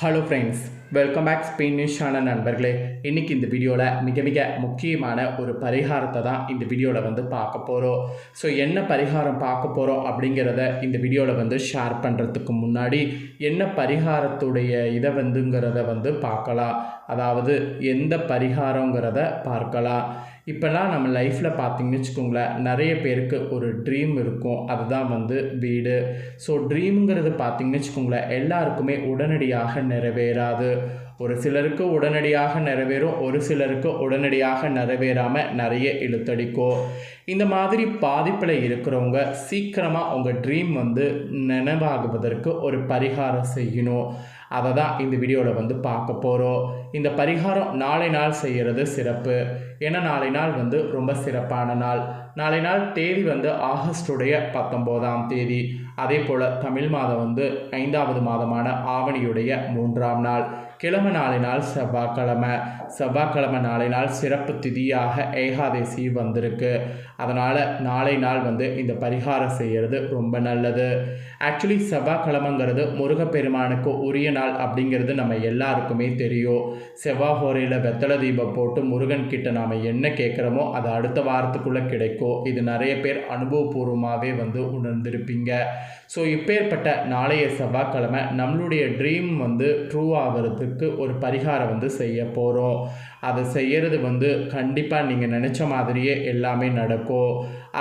Hello friends welcome back Spain நியூஸான நண்பர்களே. இன்றைக்கி இந்த வீடியோவில் மிக மிக முக்கியமான ஒரு பரிகாரத்தை தான் இந்த வீடியோவில் வந்து பார்க்க போகிறோம் ஸோ என்ன பரிகாரம் பார்க்க போகிறோம் அப்படிங்கிறத இந்த வீடியோவில் வந்து ஷேர் பண்ணுறதுக்கு முன்னாடி என்ன பரிகாரத்துடைய இதை வந்துங்கிறத வந்து பார்க்கலாம். அதாவது எந்த பரிகாரங்கிறத பார்க்கலாம். இப்போல்லாம் நம்ம லைஃப்பில் பார்த்தீங்கன்னு வச்சுக்கோங்களேன் நிறைய பேருக்கு ஒரு ட்ரீம் இருக்கும். அதுதான் வந்து வீடு. ஸோ ட்ரீம்ங்கிறது பார்த்தீங்கன்னு வச்சுக்கோங்களேன் எல்லாருக்குமே உடனடியாக நிறைவேறாது. ஒரு சிலருக்கு உடனடியாக நிறைவேறும் ஒரு சிலருக்கு உடனடியாக நிறைவேறாமல் நிறைய இழுத்தடிக்கும். இந்த மாதிரி பாதிப்பில் இருக்கிறவங்க சீக்கிரமாக உங்கள் ட்ரீம் வந்து நினைவாகுவதற்கு ஒரு பரிகாரம் செய்யணும். அதை தான் இந்த வீடியோவில் வந்து பார்க்க போகிறோம் இந்த பரிகாரம் நாளை நாள் செய்கிறது சிறப்பு. ஏன்னா நாளை நாள் வந்து ரொம்ப சிறப்பான நாள். நாளை நாள் தேதி வந்து ஆகஸ்டுடைய பத்தொம்போதாம் தேதி. அதே போல் தமிழ் மாதம் வந்து ஐந்தாவது மாதமான ஆவணியுடைய மூன்றாம் நாள். கிழமை நாளை நாள் செவ்வாய்க்கிழமை. செவ்வாய்க்கிழமை நாளை நாள் சிறப்பு திதியாக ஏகாதசி வந்திருக்கு. அதனால் நாளை நாள் வந்து இந்த பரிகாரம் செய்கிறது ரொம்ப நல்லது. ஆக்சுவலி செவ்வாய்க்கிழமைங்கிறது முருகப்பெருமானுக்கு உரிய நாள் அப்படிங்கிறது நம்ம எல்லாருக்குமே தெரியும். செவ்வாய் ஹோரையில் வெத்தலை தீபம் போட்டு முருகன் கிட்ட நாம் என்ன கேட்குறோமோ அது அடுத்த வாரத்துக்குள்ளே கிடைக்கும். இது நிறைய பேர் அனுபவபூர்வமாகவே வந்து உணர்ந்திருப்பீங்க. ஸோ இப்பேற்பட்ட நாளைய செவ்வாய்க்கிழமை நம்மளுடைய ட்ரீம் வந்து ட்ரூ ஆகிறதுக்கு ஒரு பரிகாரம் வந்து செய்ய போகிறோம் அதை செய்கிறது வந்து கண்டிப்பாக நீங்கள் நினச்ச மாதிரியே எல்லாமே நடக்கும்.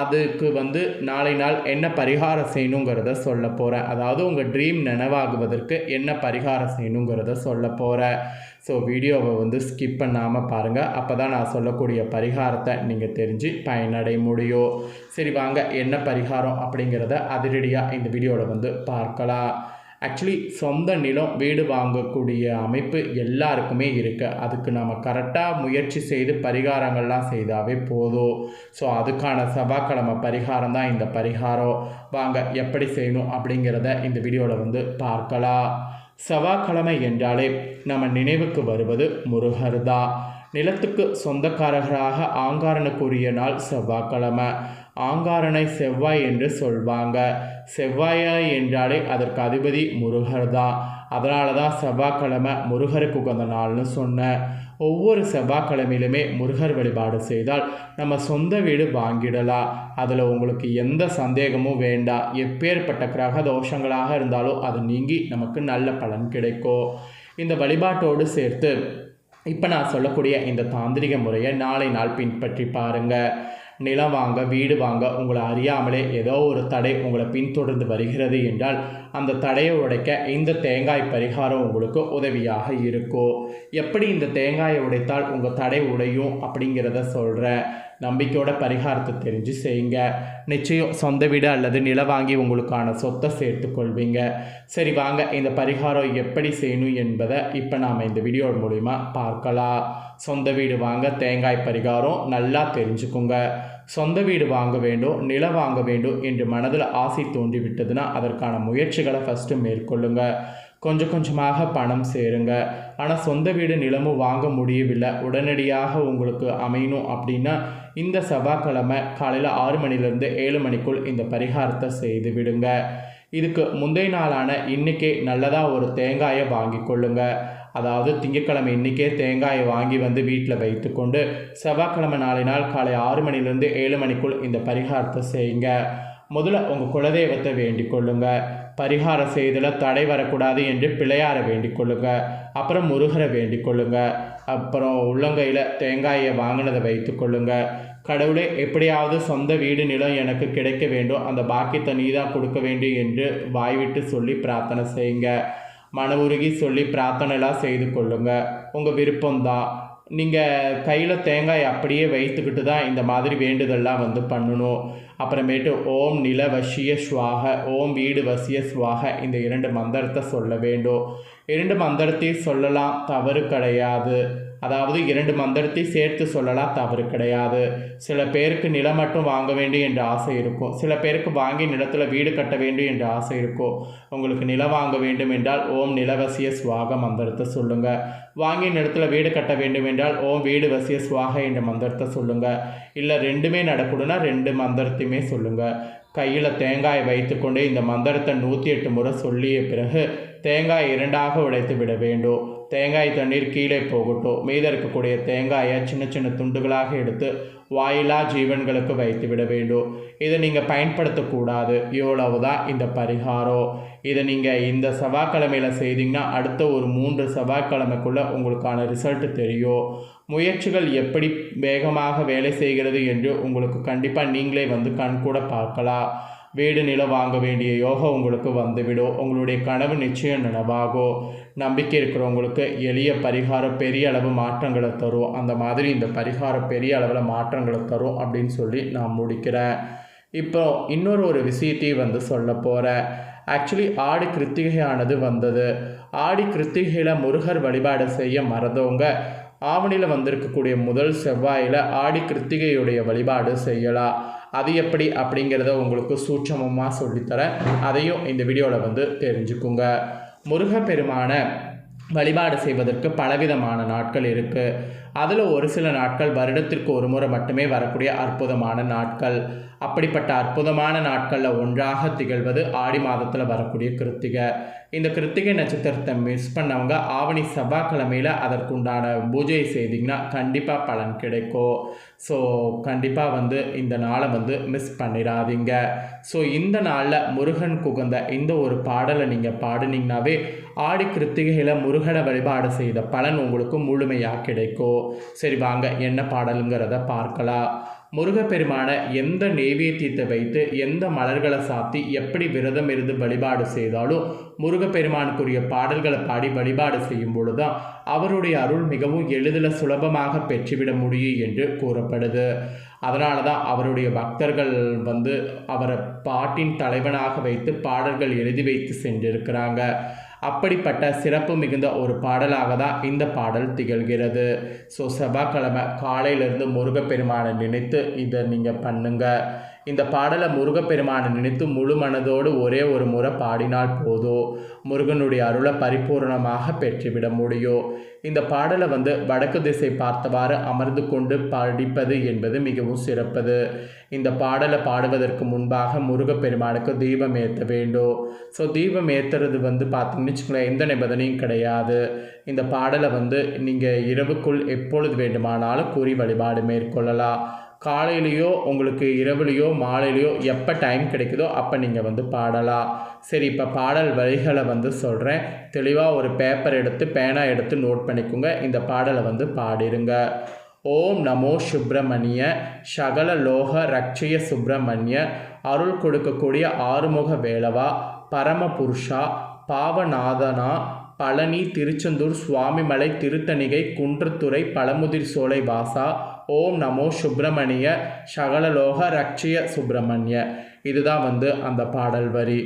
அதுக்கு வந்து நாளை நாள் என்ன பரிகாரம் செய்யணுங்கிறத சொல்ல போகிறேன் அதாவது உங்கள் ட்ரீம் நினைவாகுவதற்கு என்ன பரிகாரம் செய்யணுங்கிறத சொல்ல போகிறேன் ஸோ வீடியோவை வந்து ஸ்கிப் பண்ணாமல் பாருங்கள் அப்போ தான் நான் சொல்லக்கூடிய பரிகாரத்தை நீங்கள் தெரிஞ்சு பயனடைய முடியும். சரி வாங்க என்ன பரிகாரம் அப்படிங்கிறத அதிரடியாக இந்த வீடியோவில் வந்து பார்க்கலாம். ஆக்சுவலி சொந்த நிலம் வீடு வாங்கக்கூடிய அமைப்பு எல்லாருக்குமே இருக்குது அதுக்கு நம்ம கரெக்டாக முயற்சி செய்து பரிகாரங்கள்லாம் செய்தாவே போதும். ஸோ அதுக்கான செவ்வாய்க்கிழமை பரிகாரம் தான் இந்த பரிகாரம். வாங்க எப்படி செய்யணும் அப்படிங்கிறத இந்த வீடியோவில் வந்து பார்க்கலாம். செவ்வாய்க்கிழமை என்றாலே நம்ம நினைவுக்கு வருவது முருகர் தான். நிலத்துக்கு சொந்தக்காரர்களாக ஆங்காரனுக்குரிய நாள் செவ்வாய்க்கிழமை. ஆங்காரனை செவ்வாய் என்று சொல்வாங்க. செவ்வாயாய் என்றாலே அதற்கு அதிபதி முருகர் தான். அதனால தான் செவ்வாய்க்கிழமை முருகருக்கு உகந்த நாள்னு சொன்னேன் ஒவ்வொரு செவ்வாய்க்கிழமையிலுமே முருகர் வழிபாடு செய்தால் நம்ம சொந்த வீடு வாங்கிடலாம். அதில் உங்களுக்கு எந்த சந்தேகமும் வேண்டாம். எப்பேற்பட்ட கிரக தோஷங்களாக இருந்தாலும் அது நீங்கி நமக்கு நல்ல பலன் கிடைக்கும். இந்த வழிபாட்டோடு சேர்த்து இப்போ நான் சொல்லக்கூடிய இந்த தாந்திரிக முறையை நாளை நாள் பின்பற்றி பாருங்கள் நிலம் வாங்க வீடு வாங்க உங்களை அறியாமலே ஏதோ ஒரு தடை உங்களை பின்தொடர்ந்து வருகிறது என்றால் அந்த தடையை உடைக்க இந்த தேங்காய் பரிகாரம் உங்களுக்கு உதவியாக இருக்கும். எப்படி இந்த தேங்காயை உடைத்தால் உங்கள் தடை உடையும் அப்படிங்கிறத சொல்கிறேன் நம்பிக்கையோட பரிகாரத்தை தெரிஞ்சு செய்யுங்க. நிச்சயம் சொந்த வீடு அல்லது நில வாங்கி உங்களுக்கான சொத்தை சேர்த்து கொள்வீங்க. சரி வாங்க. இந்த பரிகாரம் எப்படி செய்யணும் என்பதை இப்போ நாம் இந்த வீடியோ மூலிமா பார்க்கலாம். சொந்த வீடு வாங்க தேங்காய் பரிகாரம் நல்லா தெரிஞ்சுக்குங்க. சொந்த வீடு வாங்க வேண்டும் நிலம் வாங்க வேண்டும் என்று மனதில் ஆசை தோன்றிவிட்டதுன்னா அதற்கான முயற்சிகளை ஃபஸ்ட்டு மேற்கொள்ளுங்க. கொஞ்சம் கொஞ்சமாக பணம் சேருங்க. ஆனால் சொந்த வீடு நிலமும் வாங்க முடியவில்லை. உடனடியாக உங்களுக்கு அமையணும் அப்படின்னா இந்த செவ்வாய்க்கிழமை காலையில் ஆறு மணிலேருந்து ஏழு மணிக்குள் இந்த பரிகாரத்தை செய்து விடுங்க. இதுக்கு முந்தைய நாளான இன்றைக்கே நல்லதாக ஒரு தேங்காயை வாங்கி கொள்ளுங்க. அதாவது திங்கட்கிழமை இன்றைக்கே தேங்காயை வாங்கி வந்து வீட்டில் வைத்துக்கொண்டு செவ்வாய்க்கிழமை நாளை நாள் காலை ஆறு மணிலேருந்து ஏழு மணிக்குள் இந்த பரிகாரத்தை செய்யுங்க. முதல்ல உங்கள் குலதெய்வத்தை வேண்டிக் கொள்ளுங்க. பரிகாரம் செய்தல தடை வரக்கூடாது என்று பிள்ளையாரை வேண்டிக் கொள்ளுங்க. அப்புறம் முருகரை வேண்டிக் கொள்ளுங்க. அப்புறம் உள்ளங்கையில் தேங்காயை வாங்கினதை வைத்து கொள்ளுங்க. கடவுளே எப்படியாவது சொந்த வீடு நிலம் எனக்கு கிடைக்க வேண்டும். அந்த பாக்கியத்தை நீ தான் கொடுக்க வேண்டும் என்று வாய்விட்டு சொல்லி பிரார்த்தனை செய்யுங்க. மன உருகி சொல்லி பிரார்த்தனைலாம் செய்து கொள்ளுங்க. உங்கள் விருப்பம்தான். நீங்கள் கையில் தேங்காய் அப்படியே வைத்துக்கிட்டு தான் இந்த மாதிரி வேண்டுதல்லாம் வந்து பண்ணணும். அப்புறமேட்டு ஓம் நில வசிய ஸ்வாக ஓம் வீடு வசிய ஸ்வாக இந்த இரண்டு மந்திரத்தை சொல்ல வேண்டும். இரண்டு மந்திரத்தையும் சொல்லலாம் தவறு கிடையாது. அதாவது இரண்டு மந்திரத்தை சேர்த்து சொல்லலாம் தவறு கிடையாது. சில பேருக்கு நிலம் மட்டும் வாங்க வேண்டும் என்ற ஆசை இருக்கும். சில பேருக்கு வாங்கி நிலத்தில் வீடு கட்ட வேண்டும் என்ற ஆசை இருக்கும். உங்களுக்கு நிலம் வாங்க வேண்டும் என்றால் ஓம் நிலவசிய சுவாக மந்திரத்தை சொல்லுங்கள் வாங்கி நிலத்தில் வீடு கட்ட வேண்டும் என்றால் ஓம் வீடு வசிய சுவாக என்ற மந்திரத்தை சொல்லுங்கள் இல்லை ரெண்டுமே நடக்கணும்னா ரெண்டு மந்திரத்தையுமே சொல்லுங்கள் கையில் தேங்காய் வைத்துக்கொண்டு இந்த மந்திரத்தை நூற்றி எட்டு முறை சொல்லிய பிறகு தேங்காய் இரண்டாக உடைத்து விட வேண்டும். தேங்காய் தண்ணீர் கீழே போகட்டும். மீத இருக்கக்கூடிய தேங்காயை சின்ன சின்ன துண்டுகளாக எடுத்து வாயிலா ஜீவன்களுக்கு வைத்து விட வேண்டும். இதை நீங்கள் பயன்படுத்தக்கூடாது இவ்வளவு தான் இந்த பரிகாரம். இதை நீங்கள் இந்த செவ்வாய்க்கிழமையில் செய்தீங்கன்னா அடுத்த ஒரு மூன்று செவ்வாய்க்கிழமைக்குள்ளே உங்களுக்கான ரிசல்ட் தெரியும். முயற்சிகள் எப்படி வேகமாக வேலை செய்கிறது என்று உங்களுக்கு கண்டிப்பாக நீங்களே வந்து கண்கூட பார்க்கலாம். வீடு நிலம் வாங்க வேண்டிய யோகம் உங்களுக்கு வந்துவிடும். உங்களுடைய கனவு நிச்சயம் நினைவாகும். நம்பிக்கை இருக்கிறவங்களுக்கு எளிய பரிகாரம் பெரிய அளவு மாற்றங்களை தரும். அந்த மாதிரி இந்த பரிகாரம் பெரிய அளவில் மாற்றங்களை தரும் அப்படின்னு சொல்லி நான் முடிக்கிறேன். இப்போ இன்னொரு ஒரு விஷயத்தையும் வந்து சொல்ல போகிறேன் ஆக்சுவலி ஆடி கிருத்திகையானது வந்தது. ஆடி கிருத்திகையில் முருகர் வழிபாடு செய்ய மறந்தவங்க ஆவணியில் வந்திருக்கக்கூடிய முதல் செவ்வாயில் ஆடி கிருத்திகையுடைய வழிபாடு செய்யலாம் அது எப்படி அப்படிங்கிறத உங்களுக்கு சூட்சமமாக சொல்லித்தரேன். அதையும் இந்த வீடியோவில் வந்து தெரிஞ்சுக்குங்க. முருகப்பெருமான வழிபாடு செய்வதற்கு பலவிதமான நாட்கள் இருக்குது அதில் ஒரு சில நாட்கள் வருடத்திற்கு ஒரு முறை மட்டுமே வரக்கூடிய அற்புதமான நாட்கள். அப்படிப்பட்ட அற்புதமான நாட்களில் ஒன்றாக திகழ்வது ஆடி மாதத்தில் வரக்கூடிய கிருத்திகை. இந்த கிருத்திகை நட்சத்திரத்தை மிஸ் பண்ணவங்க ஆவணி செவ்வாய்க்கிழமையில் அதற்குண்டான பூஜை செய்திங்கன்னா கண்டிப்பாக பலன் கிடைக்கும். ஸோ கண்டிப்பாக வந்து இந்த நாளை வந்து மிஸ் பண்ணிடாதீங்க. ஸோ இந்த நாளில் முருகன் குகந்த இந்த ஒரு பாடலை நீங்கள் பாடினீங்கனாவே ஆடி கிருத்திகையில் முருகனை வழிபாடு செய்த பலன் உங்களுக்கு முழுமையாக கிடைக்கும் சரி வாங்க என்ன பாடலுங்கிறத பார்க்கலாம். முருகப்பெருமான எந்த நெய்வேத்தியத்தை வைத்து எந்த மலர்களை சாத்தி எப்படி விரதம் இருந்து வழிபாடு செய்தாலும் முருகப்பெருமானுக்குரிய பாடல்களை பாடி வழிபாடு செய்யும் பொழுதுதான் அவருடைய அருள் மிகவும் எளிதில் சுலபமாக பெற்றுவிட முடியும் என்று கூறப்படுது. அதனால தான் அவருடைய பக்தர்கள் வந்து அவரை பாட்டின் தலைவனாக வைத்து பாடல்கள் எழுதி வைத்து சென்றிருக்கிறாங்க. அப்படிப்பட்ட சிறப்பு மிகுந்த ஒரு பாடலாக தான் இந்த பாடல் திகழ்கிறது. ஸோ செவ்வாய்க்கிழமை காலையிலேருந்து முருகப்பெருமானை நினைத்து இதை நீங்கள் பண்ணுங்கள் இந்த பாடலை முருகப்பெருமானை நினைத்து முழு மனதோடு ஒரே ஒரு முறை பாடினால் போதோ? முருகனுடைய அருளை பரிபூர்ணமாக பெற்றுவிட முடியும் இந்த பாடலை வந்து வடக்கு திசை பார்த்தவாறு அமர்ந்து கொண்டு படிப்பது என்பது மிகவும் சிறப்பது. இந்த பாடலை பாடுவதற்கு முன்பாக முருகப்பெருமானுக்கு தீபம் ஏற்ற வேண்டும். ஸோ தீபம் ஏற்றுறது வந்து பார்த்தீங்கன்னு வச்சுக்கோங்களேன் எந்த நிபந்தனையும் கிடையாது. இந்த பாடலை வந்து நீங்கள் இரவுக்குள் எப்பொழுது வேண்டுமானாலும் கூறி வழிபாடு மேற்கொள்ளலாம். காலையிலையோ உங்களுக்கு இரவுலையோ மாலையிலையோ எப்போ டைம் கிடைக்குதோ அப்போ நீங்கள் வந்து பாடலாம். சரி இப்போ பாடல் வரிகளை வந்து சொல்கிறேன் தெளிவாக ஒரு பேப்பர் எடுத்து பேனா எடுத்து நோட் பண்ணிக்கோங்க. இந்த பாடலை வந்து பாடிருங்க. ஓம் நமோ சுப்பிரமணிய சகல லோக ரட்சய சுப்பிரமணிய அருள் கொடுக்கக்கூடிய ஆறுமுக வேலவா பரமபுருஷா பாவநாதனா பழனி திருச்செந்தூர் சுவாமிமலை திருத்தணிகை குன்றத்துறை பழமுதிர் சோலை வாசா ஓம் நமோ சுப்பிரமணிய சகலலோக ரட்சிய சுப்பிரமணிய. இதுதான் வந்து அந்த பாடல் வரி.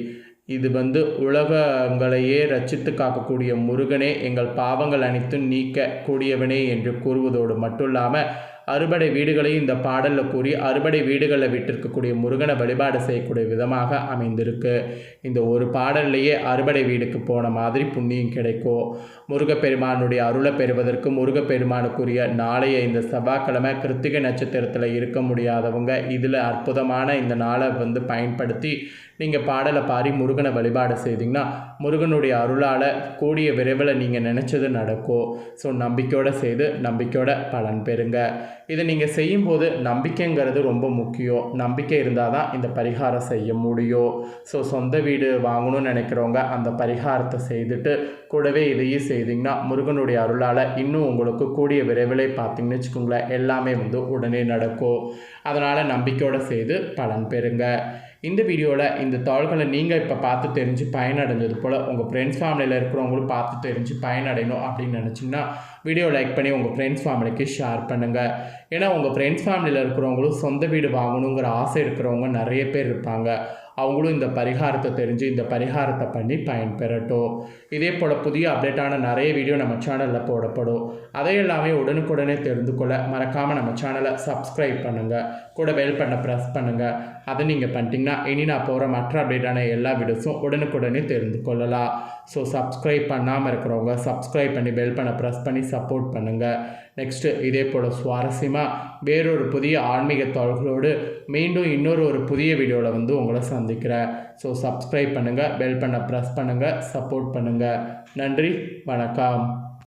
இது வந்து உலகங்களையே ரச்சித்து காக்கக்கூடிய முருகனே எங்கள் பாவங்கள் அனைத்தும் நீக்க கூடியவனே என்று கூறுவதோடு மட்டும் இல்லாமல் அறுபடை வீடுகளையும் இந்த பாடலில் கூறி அறுபடை வீடுகளில் விட்டிருக்கக்கூடிய முருகனை வழிபாடு செய்யக்கூடிய விதமாக அமைந்திருக்கு. இந்த ஒரு பாடல்லையே அறுபடை வீடுக்கு போன மாதிரி புண்ணியம் கிடைக்கும். முருகப்பெருமானுடைய அருளை பெறுவதற்கு முருகப்பெருமானுக்குரிய நாளைய இந்த செவ்வாய்க்கிழமை கிருத்திகை நட்சத்திரத்தில் இருக்க முடியாதவங்க இதில் அற்புதமான இந்த நாளை வந்து பயன்படுத்தி நீங்கள் பாடலை பாடி முருகனை வழிபாடு செய்தீங்கன்னா முருகனுடைய அருளால் கூடிய விரைவில் நீங்கள் நினச்சது நடக்கும். ஸோ நம்பிக்கையோடு செய்து நம்பிக்கையோட பலன் பெறுங்க. இதை நீங்கள் செய்யும்போது நம்பிக்கைங்கிறது ரொம்ப முக்கியம். நம்பிக்கை இருந்தால் தான் இந்த பரிகாரம் செய்ய முடியும். ஸோ சொந்த வீடு வாங்கணும்னு நினைக்கிறவங்க அந்த பரிகாரத்தை செய்துட்டு கூடவே இதையும் செய்திங்கன்னா முருகனுடைய அருளால் இன்னும் உங்களுக்கு கூடிய விரைவில் பார்த்தீங்கன்னு வச்சுக்கோங்களேன் எல்லாமே வந்து உடனே நடக்கும். அதனால் நம்பிக்கையோடு செய்து பலன் பெறுங்க. இந்த வீடியோவில் இந்த தாள்களை நீங்கள் இப்போ பார்த்து தெரிஞ்சு பயனடைஞ்சது போல் உங்கள் ஃப்ரெண்ட்ஸ் ஃபேமிலியில் இருக்கிறவங்களும் பார்த்து தெரிஞ்சு பயனடையணும் அப்படின்னு நினச்சிங்கன்னா வீடியோ லைக் பண்ணி உங்கள் ஃப்ரெண்ட்ஸ் ஃபேமிலிக்கு ஷேர் பண்ணுங்கள் ஏன்னா உங்கள் ஃப்ரெண்ட்ஸ் ஃபேமிலியில் இருக்கிறவங்களும் சொந்த வீடு வாங்கணுங்கிற ஆசை இருக்கிறவங்க நிறைய பேர் இருப்பாங்க. அவங்களும் இந்த பரிகாரத்தை தெரிஞ்சு இந்த பரிகாரத்தை பண்ணி பயன்பெறட்டும். இதே போல் புதிய அப்டேட்டான நிறைய வீடியோ நம்ம சேனலில் போடப்படும். அதை எல்லாமே உடனுக்குடனே தெரிந்து கொள்ள மறக்காமல் நம்ம சேனலை சப்ஸ்கிரைப் பண்ணுங்கள் கூட பெல் பண்ண ப்ரெஸ் பண்ணுங்கள் அதை நீங்கள் பண்ணிட்டீங்கன்னா இனி நான் போகிற மற்ற அப்டேட்டான எல்லா வீடியோஸும் உடனுக்குடனே தெரிந்து கொள்ளலாம். ஸோ சப்ஸ்கிரைப் பண்ணாமல் இருக்கிறவங்க சப்ஸ்கிரைப் பண்ணி பெல் பண்ண ப்ரெஸ் பண்ணி சப்போர்ட் பண்ணுங்கள் நெக்ஸ்ட்டு இதே போல் சுவாரஸ்யமாக வேறொரு புதிய ஆன்மீக தகவல்களோடு மீண்டும் இன்னொரு ஒரு புதிய வீடியோவில் வந்து உங்களை சந்திக்கிறேன். ஸோ சப்ஸ்கிரைப் பண்ணுங்கள் பெல் பண்ண ப்ரெஸ் பண்ணுங்கள் சப்போர்ட் பண்ணுங்கள் நன்றி வணக்கம்.